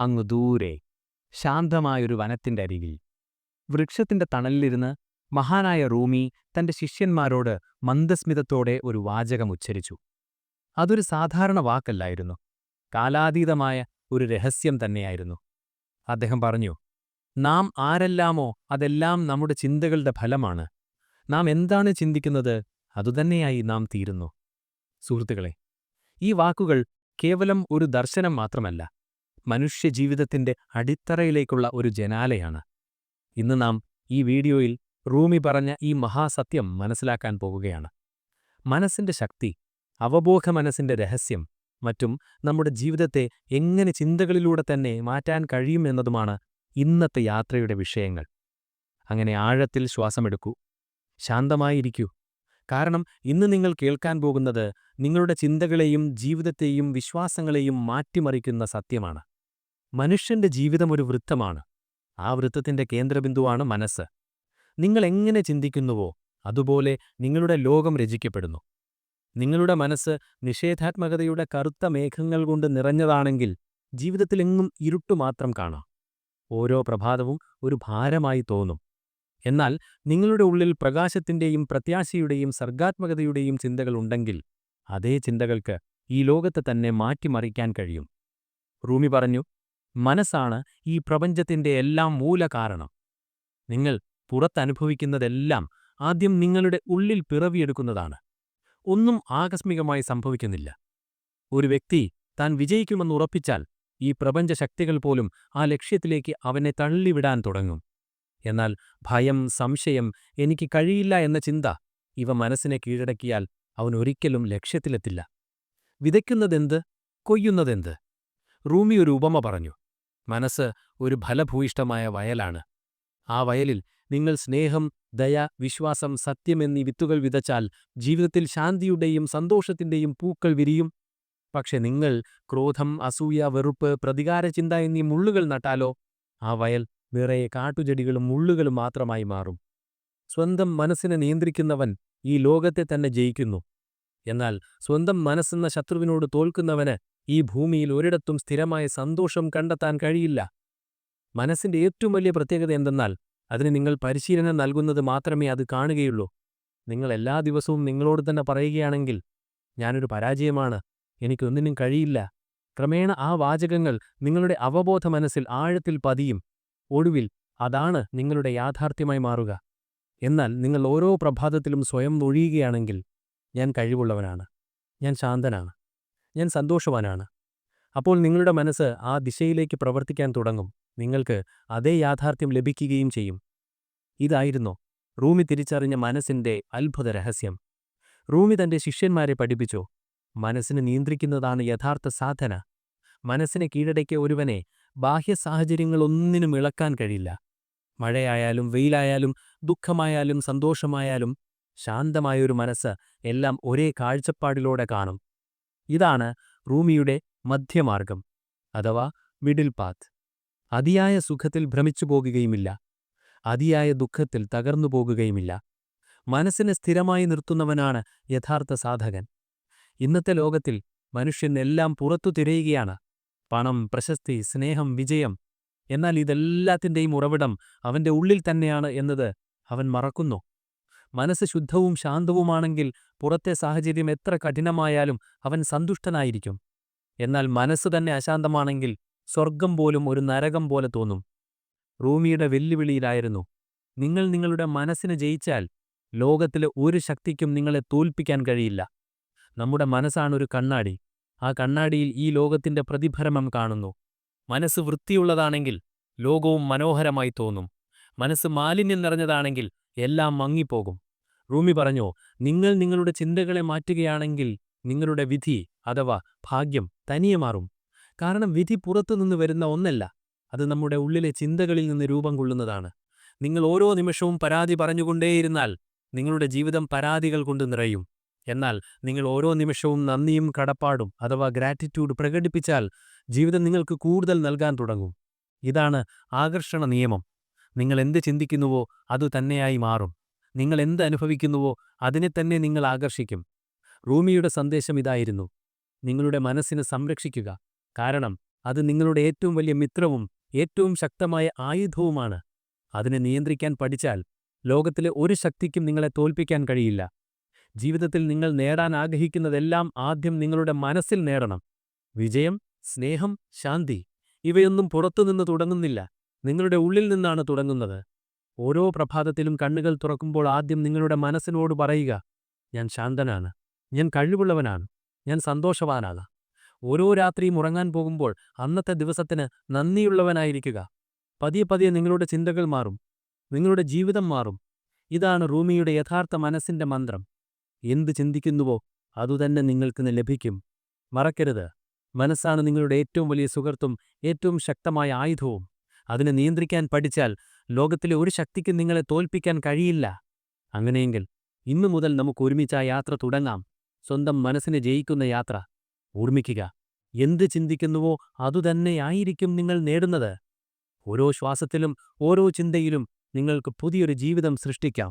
അങ്ങു ദൂരെ ശാന്തമായൊരു വനത്തിന്റെ അരികിൽ. വൃക്ഷത്തിന്റെ തണലിലിരുന്ന് മഹാനായ റൂമി തന്റെ ശിഷ്യന്മാരോട് മന്ദസ്മിതത്തോടെ ഒരു വാചകം ഉച്ചരിച്ചു. അതൊരു സാധാരണ വാക്കല്ലായിരുന്നു. കാലാതീതമായ ഒരു രഹസ്യം തന്നെയായിരുന്നു. അദ്ദേഹം പറഞ്ഞു നാം ആരെല്ലാമോ അതെല്ലാം നമ്മുടെ ചിന്തകളുടെ ഫലമാണ്. നാം എന്താണ് ചിന്തിക്കുന്നത് അതുതന്നെയായി നാം തീരുന്നു. സുഹൃത്തുക്കളെ ഈ വാക്കുകൾ കേവലം ഒരു ദർശനം മാത്രമല്ല മനുഷ്യജീവിതത്തിന്റെ അടിത്തറയിലേക്കുള്ള ഒരു ജനാലയാണ്. ഇന്ന് നാം ഈ വീഡിയോയിൽ റൂമി പറഞ്ഞ ഈ മഹാസത്യം മനസ്സിലാക്കാൻ പോകുകയാണ്. മനസ്സിന്റെ ശക്തി അവബോധ മനസ്സിന്റെ രഹസ്യം മറ്റും നമ്മുടെ ജീവിതത്തെ എങ്ങനെ ചിന്തകളിലൂടെ തന്നെ മാറ്റാൻ കഴിയുമെന്നതുമാണ് ഇന്നത്തെ യാത്രയുടെ വിഷയങ്ങൾ. അങ്ങനെ ആഴത്തിൽ ശ്വാസമെടുക്കൂ. ശാന്തമായിരിക്കൂ. കാരണം ഇന്ന് നിങ്ങൾ കേൾക്കാൻ പോകുന്നത് നിങ്ങളുടെ ചിന്തകളെയും ജീവിതത്തെയും വിശ്വാസങ്ങളെയും മാറ്റിമറിക്കുന്ന സത്യമാണ്. മനുഷ്യന്റെ ജീവിതം ഒരു വൃത്തമാണ്. ആ വൃത്തത്തിന്റെ കേന്ദ്രബിന്ദുവാണ് മനസ്സ്. നിങ്ങൾ എങ്ങനെ ചിന്തിക്കുന്നുവോ അതുപോലെ നിങ്ങളുടെ ലോകം രചിക്കപ്പെടുന്നു. നിങ്ങളുടെ മനസ്സ് നിഷേധാത്മകതയുടെ കറുത്ത മേഘങ്ങൾ കൊണ്ട് നിറഞ്ഞതാണെങ്കിൽ ജീവിതത്തിലെങ്ങും ഇരുട്ടു മാത്രം കാണാം. ഓരോ പ്രഭാതവും ഒരു ഭാരമായി തോന്നും. എന്നാൽ നിങ്ങളുടെ ഉള്ളിൽ പ്രകാശത്തിന്റെയും പ്രത്യാശയുടെയും സർഗാത്മകതയുടെയും ചിന്തകളുണ്ടെങ്കിൽ അതേ ചിന്തകൾക്ക് ഈ ലോകത്തെ തന്നെ മാറ്റിമറിക്കാൻ കഴിയും. റൂമി പറഞ്ഞു മനസ്സാണ് ഈ പ്രപഞ്ചത്തിന്റെ എല്ലാം മൂലകാരണം നിങ്ങൾ പുറത്തനുഭവിക്കുന്നതെല്ലാം ആദ്യം നിങ്ങളുടെ ഉള്ളിൽ പിറവിയെടുക്കുന്നതാണ്. ഒന്നും ആകസ്മികമായി സംഭവിക്കുന്നില്ല. ഒരു വ്യക്തി താൻ വിജയിക്കുമെന്ന് ഉറപ്പിച്ചാൽ ഈ പ്രപഞ്ച ശക്തികൾ പോലും ആ ലക്ഷ്യത്തിലേക്ക് അവനെ തള്ളിവിടാൻ തുടങ്ങും. എന്നാൽ ഭയം സംശയം എനിക്ക് കഴിയില്ല എന്ന ചിന്ത ഇവ മനസ്സിനെ കീഴടക്കിയാൽ അവൻ ഒരിക്കലും ലക്ഷ്യത്തിലെത്തില്ല. വിതയ്ക്കുന്നതെന്ത്? കൊയ്യുന്നതെന്ത്? റൂമി ഒരു ഉപമ പറഞ്ഞു. മനസ്സ് ഒരു ഫലഭൂയിഷ്ടമായ വയലാണ്. ആ വയലിൽ നിങ്ങൾ സ്നേഹം ദയ വിശ്വാസം സത്യം എന്നീ വിത്തുകൾ വിതച്ചാൽ ജീവിതത്തിൽ ശാന്തിയുടെയും സന്തോഷത്തിന്റെയും പൂക്കൾ വിരിയും. പക്ഷെ നിങ്ങൾ ക്രോധം അസൂയ വെറുപ്പ് പ്രതികാരചിന്ത എന്നീ മുള്ളുകൾ നട്ടാലോ ആ വയൽ നിറയെ കാട്ടുചെടികളും മുള്ളുകളും മാത്രമായി മാറും. സ്വന്തം മനസ്സിനെ നിയന്ത്രിക്കുന്നവൻ ഈ ലോകത്തെ തന്നെ ജയിക്കുന്നു. എന്നാൽ സ്വന്തം മനസ്സെന്ന ശത്രുവിനോട് തോൽക്കുന്നവന് ഈ ഭൂമിയിൽ ഒരിടത്തും സ്ഥിരമായ സന്തോഷം കണ്ടെത്താൻ കഴിയില്ല. മനസ്സിന്റെ ഏറ്റവും വലിയ പ്രത്യേകത എന്തെന്നാൽ അതിന് നിങ്ങൾ പരിശീലനം നൽകുന്നത് മാത്രമേ അത് കാണുകയുള്ളൂ. നിങ്ങൾ എല്ലാ ദിവസവും നിങ്ങളോട് തന്നെ പറയുകയാണെങ്കിൽ ഞാനൊരു പരാജയമാണ് എനിക്കൊന്നിനും കഴിയില്ല. ക്രമേണ ആ വാചകങ്ങൾ നിങ്ങളുടെ അവബോധ മനസ്സിൽ ആഴത്തിൽ പതിയും. ഒടുവിൽ അതാണ് നിങ്ങളുടെ യാഥാർത്ഥ്യമായി മാറുക. എന്നാൽ നിങ്ങൾ ഓരോ പ്രഭാതത്തിലും സ്വയം ഒഴിയുകയാണെങ്കിൽ ഞാൻ കഴിവുള്ളവനാണ്. ഞാൻ ശാന്തനാണ്. ഞാൻ സന്തോഷവാനാണ്. അപ്പോൾ നിങ്ങളുടെ മനസ്സ് ആ ദിശയിലേക്ക് പ്രവർത്തിക്കാൻ തുടങ്ങും. നിങ്ങൾക്ക് അതേ യാഥാർത്ഥ്യം ലഭിക്കുകയും ചെയ്യും. ഇതായിരുന്നു റൂമി തിരിച്ചറിഞ്ഞ മനസ്സിന്റെ അത്ഭുത രഹസ്യം. റൂമി തന്റെ ശിഷ്യന്മാരെ പഠിപ്പിച്ചു. മനസ്സിനെ നിയന്ത്രിക്കുന്നതാണ് യഥാർത്ഥ സാധന. മനസ്സിനെ കീഴടക്കിയ ഒരുവനെ ബാഹ്യ സാഹചര്യങ്ങളൊന്നിനും ഇളക്കാൻ കഴിയില്ല. മഴയായാലും വെയിലായാലും ദുഃഖമായാലും സന്തോഷമായാലും ശാന്തമായൊരു മനസ്സ് എല്ലാം ഒരേ കാഴ്ചപ്പാടിലൂടെ കാണും. ഇതാണ് റൂമിയുടെ മധ്യമാർഗം അഥവാ മിഡിൽ പാത്ത് അതിയായ സുഖത്തിൽ ഭ്രമിച്ചു പോകുകയുമില്ല. അതിയായ ദുഃഖത്തിൽ തകർന്നു പോകുകയുമില്ല. മനസ്സിനെ സ്ഥിരമായി നിർത്തുന്നവനാണ് യഥാർത്ഥ സാധകൻ. ഇന്നത്തെ ലോകത്തിൽ മനുഷ്യൻ എല്ലാം പുറത്തു തിരയുകയാണ്. പണം പ്രശസ്തി സ്നേഹം വിജയം എന്നാൽ ഇതെല്ലാത്തിന്റെയും ഉറവിടം അവന്റെ ഉള്ളിൽ തന്നെയാണ് എന്നത് അവൻ മറക്കുന്നു. മനസ്സ് ശുദ്ധവും ശാന്തവുമാണെങ്കിൽ പുറത്തെ സാഹചര്യം എത്ര കഠിനമായാലും അവൻ സന്തുഷ്ടനായിരിക്കും. എന്നാൽ മനസ്സ് തന്നെ അശാന്തമാണെങ്കിൽ സ്വർഗം പോലും ഒരു നരകം പോലെ തോന്നും. റൂമിയുടെ വെല്ലുവിളിയിലായിരുന്നു. നിങ്ങൾ നിങ്ങളുടെ മനസ്സിന് ജയിച്ചാൽ ലോകത്തിലെ ഒരു ശക്തിക്കും നിങ്ങളെ തോൽപ്പിക്കാൻ കഴിയില്ല. നമ്മുടെ മനസ്സാണൊരു കണ്ണാടി. ആ കണ്ണാടിയിൽ ഈ ലോകത്തിന്റെ പ്രതിഫലനം കാണുന്നു. മനസ്സ് വൃത്തിയുള്ളതാണെങ്കിൽ ലോകവും മനോഹരമായി തോന്നും. മനസ്സ് മാലിന്യം നിറഞ്ഞതാണെങ്കിൽ എല്ലാം മങ്ങിപ്പോകും. റൂമി പറഞ്ഞു നിങ്ങൾ നിങ്ങളുടെ ചിന്തകളെ മാറ്റുകയാണെങ്കിൽ നിങ്ങളുടെ വിധി അഥവാ ഭാഗ്യം തനിയെ മാറും. കാരണം വിധി പുറത്തുനിന്ന് വരുന്ന ഒന്നല്ല അത് നമ്മുടെ ഉള്ളിലെ ചിന്തകളിൽ നിന്ന് രൂപം കൊള്ളുന്നതാണ്. നിങ്ങൾ ഓരോ നിമിഷവും പരാതി പറഞ്ഞുകൊണ്ടേയിരുന്നാൽ നിങ്ങളുടെ ജീവിതം പരാതികൾ കൊണ്ട് നിറയും. എന്നാൽ നിങ്ങൾ ഓരോ നിമിഷവും നന്ദിയും കടപ്പാടും അഥവാ ഗ്രാറ്റിറ്റ്യൂഡ് പ്രകടിപ്പിച്ചാൽ ജീവിതം നിങ്ങൾക്ക് കൂടുതൽ നൽകാൻ തുടങ്ങും. ഇതാണ് ആകർഷണ നിയമം. നിങ്ങൾ എന്ത് ചിന്തിക്കുന്നുവോ അതു തന്നെയായി മാറും. നിങ്ങൾ എന്ത് അനുഭവിക്കുന്നുവോ അതിനെ തന്നെ നിങ്ങൾ ആകർഷിക്കും. റൂമിയുടെ സന്ദേശം ഇതായിരുന്നു. നിങ്ങളുടെ മനസ്സിനെ സംരക്ഷിക്കുക. കാരണം അത് നിങ്ങളുടെ ഏറ്റവും വലിയ മിത്രവും ഏറ്റവും ശക്തമായ ആയുധവുമാണ്. അതിനെ നിയന്ത്രിക്കാൻ പഠിച്ചാൽ ലോകത്തിലെ ഒരു ശക്തിക്കും നിങ്ങളെ തോൽപ്പിക്കാൻ കഴിയില്ല. ജീവിതത്തിൽ നിങ്ങൾ നേടാൻ ആഗ്രഹിക്കുന്നതെല്ലാം ആദ്യം നിങ്ങളുടെ മനസ്സിൽ നേടണം. വിജയം സ്നേഹം ശാന്തി ഇവയൊന്നും പുറത്തുനിന്ന് തുടങ്ങുന്നില്ല. നിങ്ങളുടെ ഉള്ളിൽ നിന്നാണ് തുടങ്ങുന്നത്. ഓരോ പ്രഭാതത്തിലും കണ്ണുകൾ തുറക്കുമ്പോൾ ആദ്യം നിങ്ങളുടെ മനസ്സിനോട് പറയുക ഞാൻ ശാന്തനാണ്. ഞാൻ കഴിവുള്ളവനാണ്. ഞാൻ സന്തോഷവാനാണ്. ഓരോ രാത്രിയും ഉറങ്ങാൻ പോകുമ്പോൾ അന്നത്തെ ദിവസത്തിന് നന്ദിയുള്ളവനായിരിക്കുക. പതിയെ പതിയെ നിങ്ങളുടെ ചിന്തകൾ മാറും. നിങ്ങളുടെ ജീവിതം മാറും. ഇതാണ് റൂമിയുടെ യഥാർത്ഥ മനസ്സിന്റെ മന്ത്രം. എന്ത് ചിന്തിക്കുന്നുവോ അതുതന്നെ നിങ്ങൾക്ക് ലഭിക്കും. മറക്കരുത്. മനസ്സാണ് നിങ്ങളുടെ ഏറ്റവും വലിയ സുഹൃത്തും ഏറ്റവും ശക്തമായ ആയുധവും. അതിനെ നിയന്ത്രിക്കാൻ പഠിച്ചാൽ ലോകത്തിലെ ഒരു ശക്തിക്കും നിങ്ങളെ തോൽപ്പിക്കാൻ കഴിയില്ല. അങ്ങനെയെങ്കിൽ ഇന്നു മുതൽ നമുക്ക് ഒരുമിച്ച് ആ യാത്ര തുടങ്ങാം. സ്വന്തം മനസ്സിനെ ജയിക്കുന്ന യാത്ര. ഓർമ്മിക്കുക എന്ത് ചിന്തിക്കുന്നുവോ അതുതന്നെയായിരിക്കും നിങ്ങൾ നേടുന്നത്. ഓരോ ശ്വാസത്തിലും ഓരോ ചിന്തയിലും നിങ്ങൾക്ക് പുതിയൊരു ജീവിതം സൃഷ്ടിക്കാം.